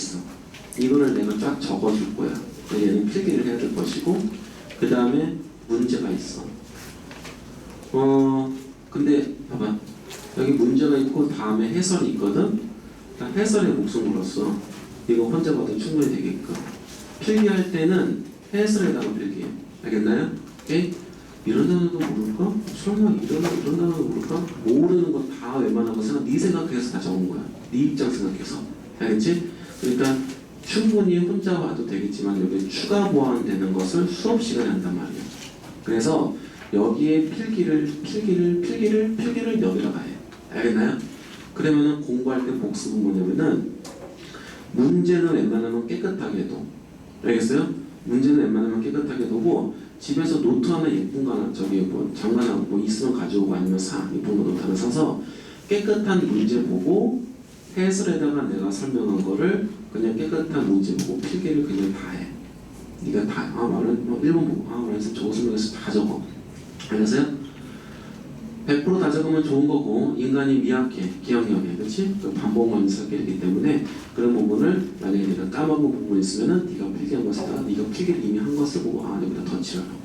있어. 이거를 내가 쫙 적어줄 거야. 얘는 필기를 해야 될 것이고, 그 다음에 문제가 있어. 어, 근데 봐봐. 여기 문제가 있고 다음에 해설이 있거든. 나 해설에 목숨 걸었어. 이거 혼자 봐도 충분히 되게끔. 필기할 때는 해설에다가 필기해. 알겠나요? 오케이? 이런 단어도 모를까? 설마 이런, 이런 단어도 모를까? 모르는 거다 웬만한 생각, 네 생각해서 다 적은 거야. 네 입장 생각해서. 알겠지? 그러니까 충분히 혼자 와도 되겠지만 여기 추가 보완되는 것을 수업 시간에 한단 말이야. 그래서 여기에 필기를, 필기를, 필기를, 필기를 여기다가 해. 알겠나요? 그러면은 공부할 때 복습은 뭐냐면은 문제는 웬만하면 깨끗하게 해도 알겠어요? 문제는 웬만하면 깨끗하게 두고 집에서 노트 하나 예쁜 거 하나 저기 뭐 장난하고 뭐 있으면 가져오고 아니면 사 예쁜 거 노트 하나 사서 깨끗한 문제 보고 해설에다가 내가 설명한 거를 그냥 깨끗한 문제 보고 필기를 그냥 다 해. 네가 다, 아, 말은, 뭐 1번 보고, 아, 말해서 저거 설명해서 다 적어. 알겠어요? 100%다 적으면 좋은 거고, 인간이 미약해, 기억력에, 그치? 그 반복만 되기 때문에, 그런 부분을 만약에 네가 까먹은 부분이 있으면은 네가 필기한 것에다가 네가 필기를 이미 한 것을 보고, 아, 여기다 덧칠하라고.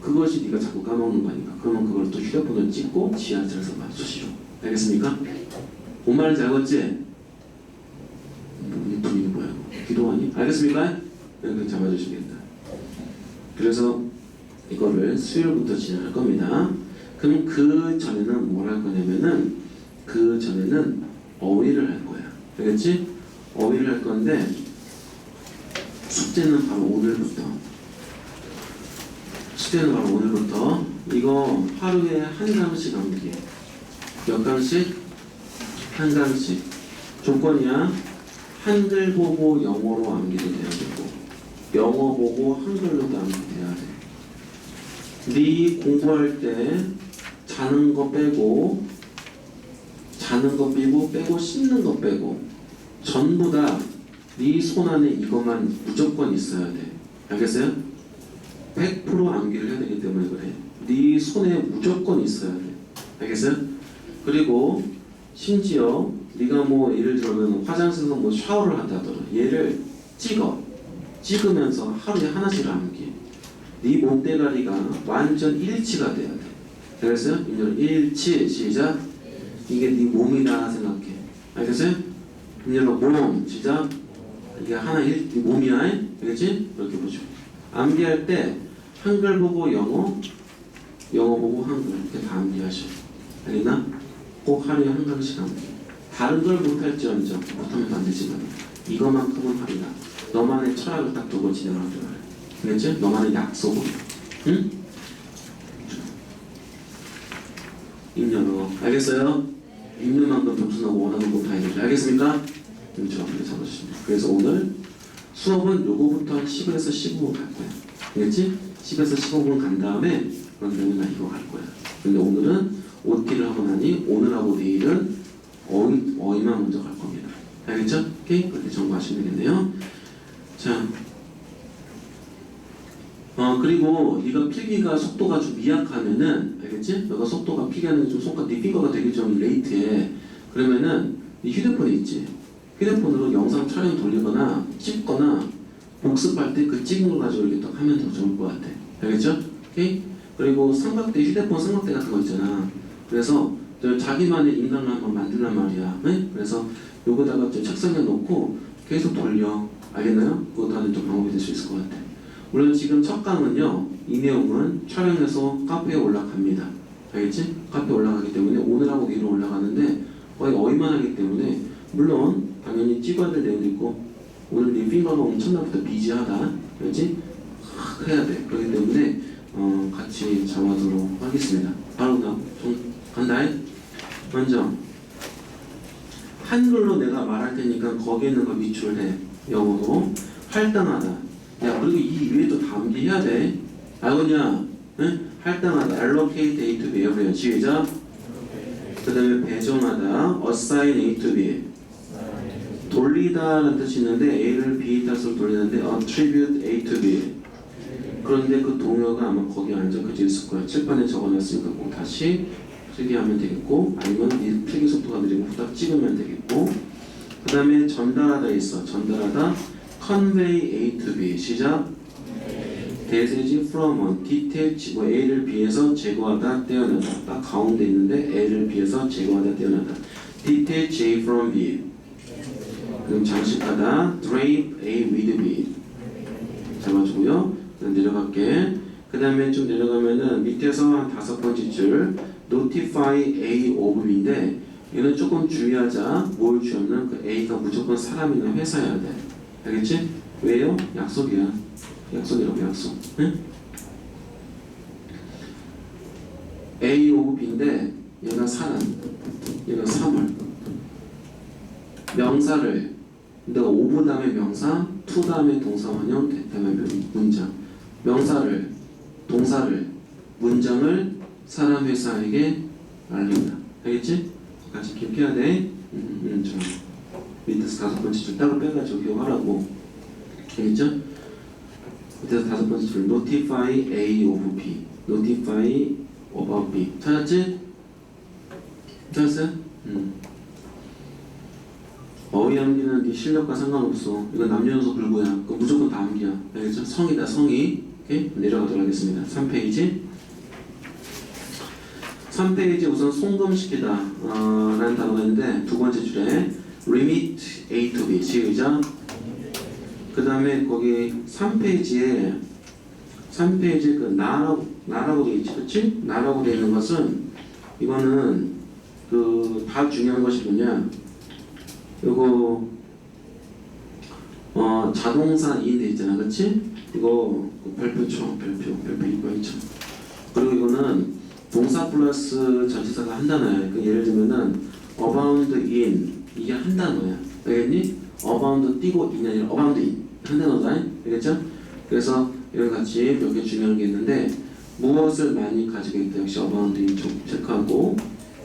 그것이 네가 자꾸 까먹는 거니까. 그러면 그걸 또 휴대폰을 찍고 지하철에서 맞추시오. 알겠습니까? 뭔 말인지 알겠지? 이 분위기 뭐야? 기도하니? 알겠습니까? 여기 잡아주시겠다. 그래서 이거를 수요일부터 진행할 겁니다. 그럼 그 전에는 뭘 할 거냐면은 그 전에는 어휘를 할 거야. 알겠지? 어휘를 할 건데 숙제는 바로 오늘부터. 숙제는 바로 오늘부터 이거 하루에 한 강씩 암기. 몇 강씩? 한 강씩. 조건이야. 한글 보고 영어로 암기도 돼야 되고 영어 보고 한글로도 암기돼야 돼. 네 공부할 때 자는 거 빼고 자는 거 빼고 빼고 씻는 거 빼고 전부 다 네 손 안에 이것만 무조건 있어야 돼. 알겠어요? 100% 암기를 해야 되기 때문에 그래. 네 손에 무조건 있어야 돼. 알겠어요? 그리고 심지어 네가 뭐 예를 들면 화장실에서 뭐 샤워를 한다더라. 얘를 찍어. 찍으면서 하루에 하나씩 암기. 네 몸대가리가 완전 일치가 돼야 돼. 알겠어요? 이제 일치 시작. 이게 네 몸이다 생각해. 알겠어요? 이제 몸 시작. 이게 하나 일 네 몸이야. 알겠지? 이렇게 보죠. 암기할 때 한글 보고 영어, 영어 보고 한글 이렇게 다 암기하셔. 알겠나? 꼭 하루에 한 강씩 암기. 다른 걸 못할지언정 못하면 안 되지만 이거만큼은 하리라. 너만의 철학을 딱 두고 거야. 알겠지? 너만의 약속을. 응? 임년호 알겠어요? 임년만큼 점수 나고 원하는 거다 해야죠. 알겠습니까? 그럼 잡아주시면 돼요. 그래서 오늘 수업은 요거부터 한 10에서 15분 갈 거야. 알겠지? 10에서 15분 간 다음에 그런 다음에 나 이거 갈 거야. 근데 오늘은 OT를 하고 나니 오늘하고 내일은 어휘, 어휘만 먼저 갈 겁니다. 알겠죠? 오케이? 그렇게 정보하시면 되겠네요. 자, 어 그리고 네가 필기가 속도가 좀 미약하면은 알겠지? 너가 속도가 필기하는 게좀 속도가 네 핑거가 되게 좀 레이트해. 그러면은 네 휴대폰에 있지. 휴대폰으로 영상 촬영 돌리거나 찍거나 복습할 때 그 찍은 걸 가지고 이렇게 딱 하면 더 좋을 것 같아. 알겠죠? 오케이? 그리고 삼각대 휴대폰 삼각대 같은 거 있잖아. 그래서 저 자기만의 인강을 한번 만들란 말이야. 네? 그래서 좀 책상에 놓고 계속 돌려. 알겠나요? 그것도 하는 좀 방법이 될 수 있을 것 같아. 물론 지금 첫 강은요, 이 내용은 촬영해서 카페에 올라갑니다. 알겠지? 카페에 올라가기 때문에 오늘하고 내일 올라가는데 거의 어휘만 하기 때문에 물론 당연히 찍어야 될 내용도 있고 오늘 네 핑거가 엄청나부터 비지하다. 알겠지? 확 해야 돼. 그렇기 때문에 어, 같이 잡아도록 하겠습니다. 바로 다음 좀 간다. 먼저 한글로 내가 말할 테니까 거기에 있는 거 미출해. 영어로 할당하다. 야 그리고 이 위에도 다 암기해야 돼. 알겠냐? 응? 할당하다. allocate A to B에 그래요. 시작. 그 다음에 배정하다. assign A to B. 돌리다 라는 뜻이 있는데 A를 B 탓으로 돌리는데 attribute A to B. 그런데 그 동요가 아마 거기 안 적혀져 있을 거야. 칠판에 적어놨으니까 꼭 다시 필기하면 되겠고 아니면 이 필기 속도가 느리고 후딱 찍으면 되겠고 그그 다음에 전달하다 있어. 전달하다. convey A to B. 시작. 대세지 from detach 뭐 A를 B에서 제거하다, 떼어내다. 딱 가운데 있는데 A를 B에서 제거하다, 떼어내다. detach A from B. 그럼 장식하다, drape A with B. 잡아주고요. 내려갈게. 그 다음에 좀 내려가면은 밑에서 한 다섯 번째 줄 notify A of B인데 얘는 조금 주의하자. 뭘 주냐면 그 A가 무조건 사람이나 회사여야 돼. 알겠지? 왜요? 약속이야. 약속이라고 약속. 응? A of B인데 얘가 사람, 얘가 사물. 명사를 내가 오브 다음에 명사, 투 다음에 동사 원형, 대 다음에 명- 문장. 명사를, 동사를, 문장을 사람 회사에게 알린다. 알겠지? 같이 기억해야 돼. 음, 음, 좀 밑에서 다섯 번째 줄 따로 빼가지고 기억하라고. 알겠죠? 밑에서 다섯 번째 줄 notify A of B, notify about B. 찾았지? 찾았어요? 음. 어휘 암기는 네 실력과 상관없어. 이건 남녀노소 불구야. 그 무조건 다 암기야. 알겠죠? 성이다 성이. 오케이? 내려가도록 하겠습니다. 3페이지. 3페이지 우선 송금시키다 어, 라는 단어가 있는데 두 번째 줄에 remit A to B 시작 그 다음에 거기 3페이지에 3페이지에 그 나라고 나라고 돼 있지 그치? 나라고 돼 있는 것은 이거는 그 다 중요한 것이 뭐냐 요거 어 자동사 인돼 있잖아. 그치? 이거 그 별표죠 별표 별표 이거 있죠. 그리고 이거는 동사 플러스 전치사가 한 단어야. 그 예를 들면은 abound in. 이게 한 단어야. 알겠니? abound 띄고 in이 아니라 abound in. 한 단어다. 알겠죠? 그래서 이런 같이 몇 개 중요한 게 있는데 무엇을 많이 가지고 있다. 역시 abound in 좀 체크하고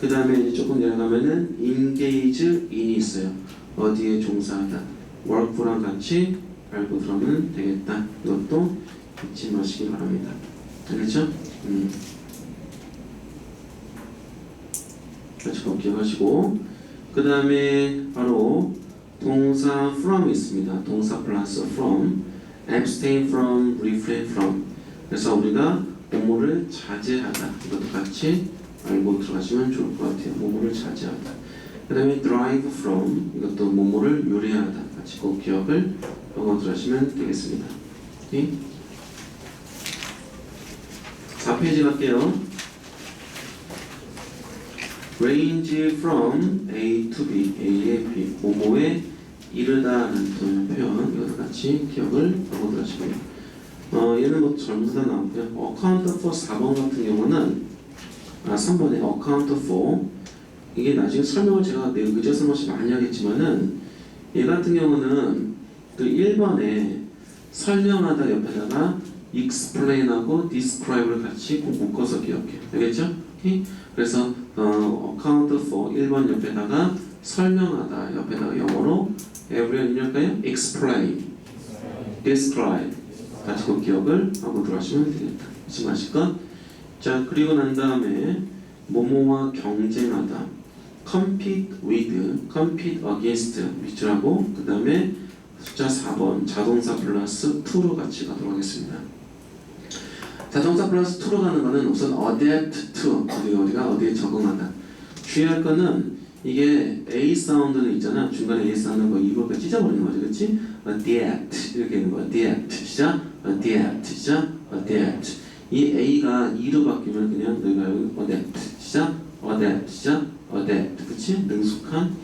그 다음에 이제 조금 내려가면은 engage in이 있어요. 어디에 종사하다 work랑 같이 알고 들어가면 되겠다. 이것도 잊지 마시기 바랍니다. 알겠죠? 음. 꼭 기억하시고. 그 다음에 바로 동사 from 있습니다. 동사 플러스 from abstain from, refrain from. 그래서 우리가 뭐뭐를 자제하다. 이것도 같이 알고 들어가시면 좋을 것 같아요. 뭐뭐를 자제하다. 그 다음에 drive from 이것도 뭐뭐를 요리하다. 같이 꼭 기억을 하고 들어가시면 되겠습니다. 오케이? 4페이지 갈게요. range from A to B, A에 B, 뭐뭐에 이르다라는 표현. 이것도 같이 기억을 하고 들으시고요. 어, 얘는 뭐 전부 다 나왔고요. account for 4번 같은 경우는 아 3번에 account for 이게 나중에 설명을 제가 의지해서 한 번씩 많이 하겠지만은 얘 같은 경우는 그 1번에 설명하다 옆에다가 explain하고 describe를 같이 꼭 묶어서 기억해. 알겠죠? 오케이? 그래서 어, account for 1번 옆에다가 설명하다 옆에다가 영어로 every 입력할까요? explain, describe 같이 그 기억을 하고 들어가시면 되겠다. 잊지 마실까? 자 그리고 난 다음에 뭐뭐와 경쟁하다 compete with, compete against 밑줄하고 그 다음에 숫자 4번 자동사 플러스 to로 같이 가도록 하겠습니다. 자동사 플러스 to로 가는 거는 우선 adapt to 어디가 어디가 어디에 적응하다. 주의할 거는 이게 a 사운드는 있잖아. 중간에 a 사운드 거 이거가 찢어버리는 거죠, 그렇지? adapt 이렇게 되는 거야. adapt 시작, adapt 시작, adapt. 이 a가 e로 바뀌면 그냥 너희가 여기 adapt 시작, adapt 시작, adapt 그렇지? 능숙한.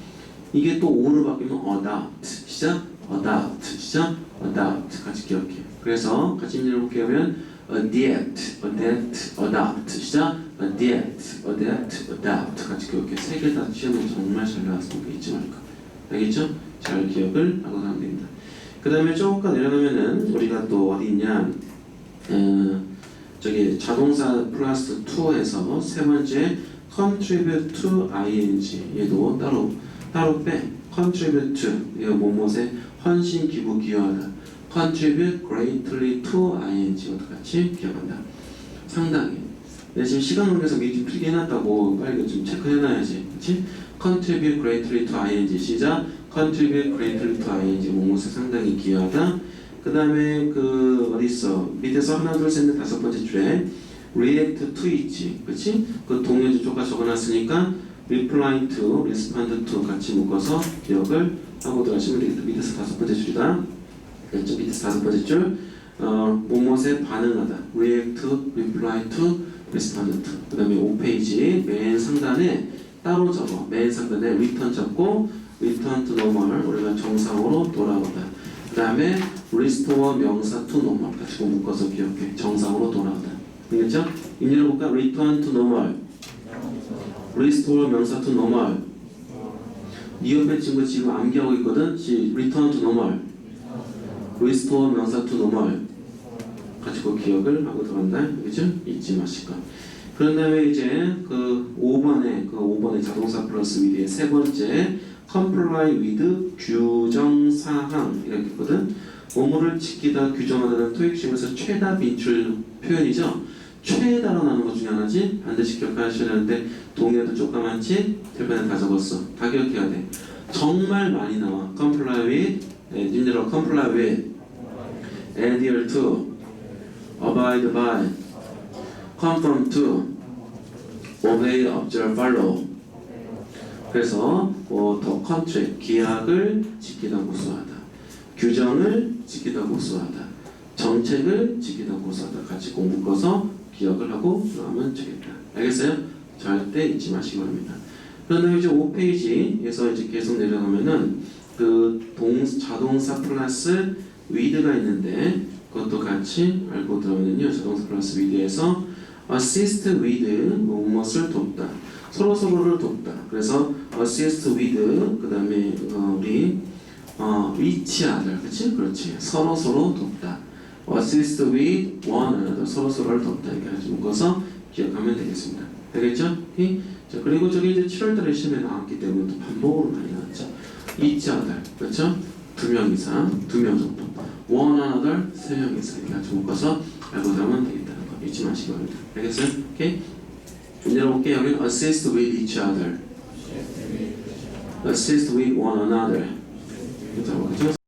이게 또 o로 바뀌면 adopt 시작, adopt 시작, adopt 같이 기억해. 그래서 같이 읽어볼게 하면 adapt, adapt, adopt 시작 adapt, adapt, adopt 같이 기억해 세 개 다 시험에 정말 잘 나왔으니까 잊지 말까 알겠죠? 잘 기억을 하고 가면 됩니다 그 다음에 조금 내려가면은 우리가 또 어디 있냐 어, 저기 자동사 플러스 2에서 세 번째 contribute to ing 얘도 따로 따로 빼 contribute to 이거 뭐뭐에 헌신 기부 기여하다 contribute greatly to ing 같이 기억한다. 상당히. 내 지금 시간 관계에서 미리 좀 필기 해놨다고 빨리 좀 체크해놔야지. 그렇지? contribute greatly to ing 시작. contribute greatly to ing 무엇에 상당히 기여하다. 그 다음에 그 어디 있어 밑에서 하나 둘 셋 넷 다섯 번째 줄에 react to 있지, 그렇지? 그 동료 주조가 적어놨으니까 reply to, respond to 같이 묶어서 기억을 하고 들어가시면 되겠다. 밑에서 다섯 번째 줄이다. 그렇죠? 밑에서 다섯 번째 줄. 어, 무엇에 반응하다. react reply to, respond to. 그 다음에 5페이지 맨 상단에 따로 적어. 맨 상단에 return 적고 return to normal 우리가 정상으로 돌아오다. 그 다음에 restore 명사 to normal 꼭 묶어서 기억해. 정상으로 돌아오다. 알겠죠? 임의로 볼까? return to normal. restore 명사 to normal. 이 옆에 친구 지금 암기하고 있거든. 시 return to normal. restore 명사 to normal. 같이 그 기억을 하고 들어간다. 알겠죠? 잊지 마시고. 그런 다음에 이제 그 5번에 그 5번의 자동사 플러스 위드의 세 번째 comply with 규정 사항 이렇게 있거든. 뭐뭐를 지키다 규정하다는 토익 시험에서 최다 빈출 표현이죠. 최다로 나는 것 중에 하나지 반드시 기억하셔야 되는데 동의어도 조그맣지 틀편에 다 적었어. 다 기억해야 돼. 정말 많이 나와. comply with, 네, 님들아 comply with, adhere to, abide by, conform to, obey, observe, follow. 그래서 뭐, 더 contract, 계약을 지키다 고수하다. 규정을 지키다 고수하다. 정책을 지키다 고수하다. 같이 꼭 묶어서 기억을 하고 나오면 되겠다. 알겠어요? 절대 잊지 마시기 바랍니다. 그런데 이제 5페이지에서 이제 계속 내려가면은 그 동, 자동사 플러스 with가 있는데 그것도 같이 알고 들어오면요. 자동사 플러스 with에서 assist with 뭐 무엇을 돕다. 서로 서로를 돕다. 그래서 assist with 그 다음에 어, 우리 어, other. 그렇지? 그렇지. 서로 서로 돕다. assist with one another. 서로 서로를 돕다. 이렇게 같이 묶어서 기억하면 되겠습니다. 되겠죠? 오케이? 자, 그리고 저기 이제 7월달에 시험에 나왔기 때문에 또 반복으로 많이 나왔죠. each other. 그렇죠? 두 명 이상, 두 명 정도. one another, 세명 이상. 이렇게 같이 묶어서 알고 들으면 되겠다는 거 잊지 마시기 바랍니다. 알겠어요? 오케이? 열어볼게요. 여기 assist with each other. assist with one another. 그렇죠?